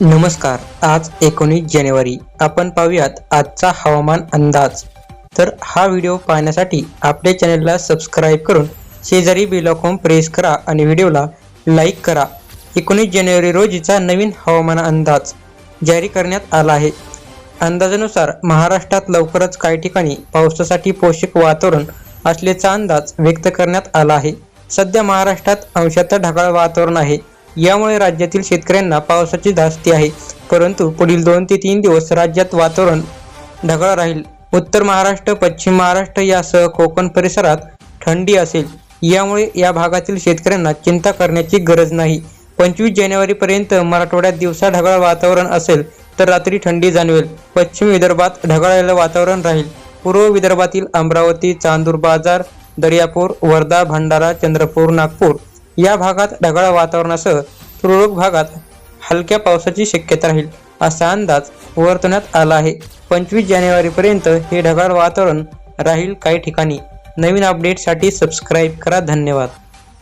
नमस्कार आज एकोणीस जानेवारी. आपण पाहूयात आजचा हवामान अंदाज. तर हा व्हिडिओ पाहण्यासाठी आपल्या चॅनलला सबस्क्राईब करून शेजारी बेलॉकॉम प्रेस करा आणि व्हिडिओला लाईक करा. एकोणीस जानेवारी रोजीचा नवीन हवामान अंदाज जारी करण्यात आला आहे. अंदाजानुसार महाराष्ट्रात लवकरच काही ठिकाणी पावसासाठी पोषक वातावरण असल्याचा अंदाज व्यक्त करण्यात आला आहे. सध्या महाराष्ट्रात अंशतः ढगाळ वातावरण आहे. यामुळे राज्यातील शेतकऱ्यांना पावसाची धास्ती आहे. परंतु पुढील दोन ते तीन दिवस राज्यात वातावरण ढगाळ राहील. उत्तर महाराष्ट्र पश्चिम महाराष्ट्र यासह कोकण परिसरात थंडी असेल. यामुळे या भागातील शेतकऱ्यांना चिंता करण्याची गरज नाही. पंचवीस जानेवारीपर्यंत मराठवाड्यात दिवसा ढगाळ वातावरण असेल तर रात्री थंडी जाणवेल. पश्चिम विदर्भात ढगाळलेलं वातावरण राहील. पूर्व विदर्भातील अमरावती चांदूर बाजार दर्यापूर वर्धा भंडारा चंद्रपूर नागपूर या भागात ढगाळ वातावरणासह तुरळक भागात हलक्या पावसाची शक्यता राहील असा अंदाज वर्तवण्यात आला आहे. पंचवीस जानेवारीपर्यंत हे ढगाळ वातावरण राहील काही ठिकाणी. नवीन अपडेटसाठी सबस्क्राईब करा. धन्यवाद.